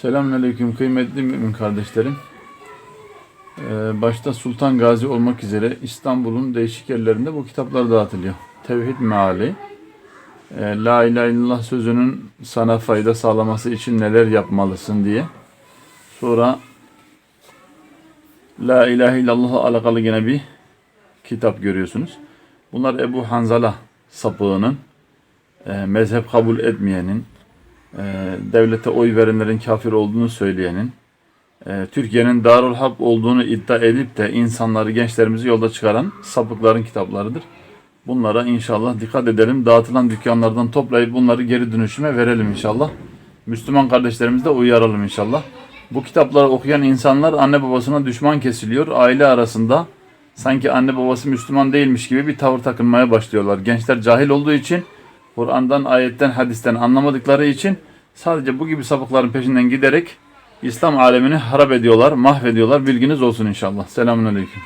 Selamünaleyküm kıymetli mümin kardeşlerim. Ee, başta Sultan Gazi olmak üzere İstanbul'un değişik yerlerinde bu kitaplar dağıtılıyor. Tevhid meali, e, La ilahe illallah sözünün sana fayda sağlaması için neler yapmalısın diye. Sonra La ilahe illallah'la alakalı yine bir kitap görüyorsunuz. Bunlar Ebu Hanzala sapığının, e, mezhep kabul etmeyenin, devlete oy verenlerin kafir olduğunu söyleyenin, e, Türkiye'nin Darul Harp olduğunu iddia edip de insanları, gençlerimizi yolda çıkaran sapıkların kitaplarıdır. Bunlara inşallah dikkat edelim. Dağıtılan dükkanlardan toplayıp bunları geri dönüşüme verelim inşallah. Müslüman kardeşlerimizi de uyaralım inşallah. Bu kitapları okuyan insanlar anne babasına düşman kesiliyor. Aile arasında sanki anne babası Müslüman değilmiş gibi bir tavır takınmaya başlıyorlar. Gençler cahil olduğu için Kur'an'dan, ayetten, hadisten anlamadıkları için sadece bu gibi sapıkların peşinden giderek İslam alemini harap ediyorlar, mahvediyorlar. Bilginiz olsun inşallah. Selamun Aleyküm.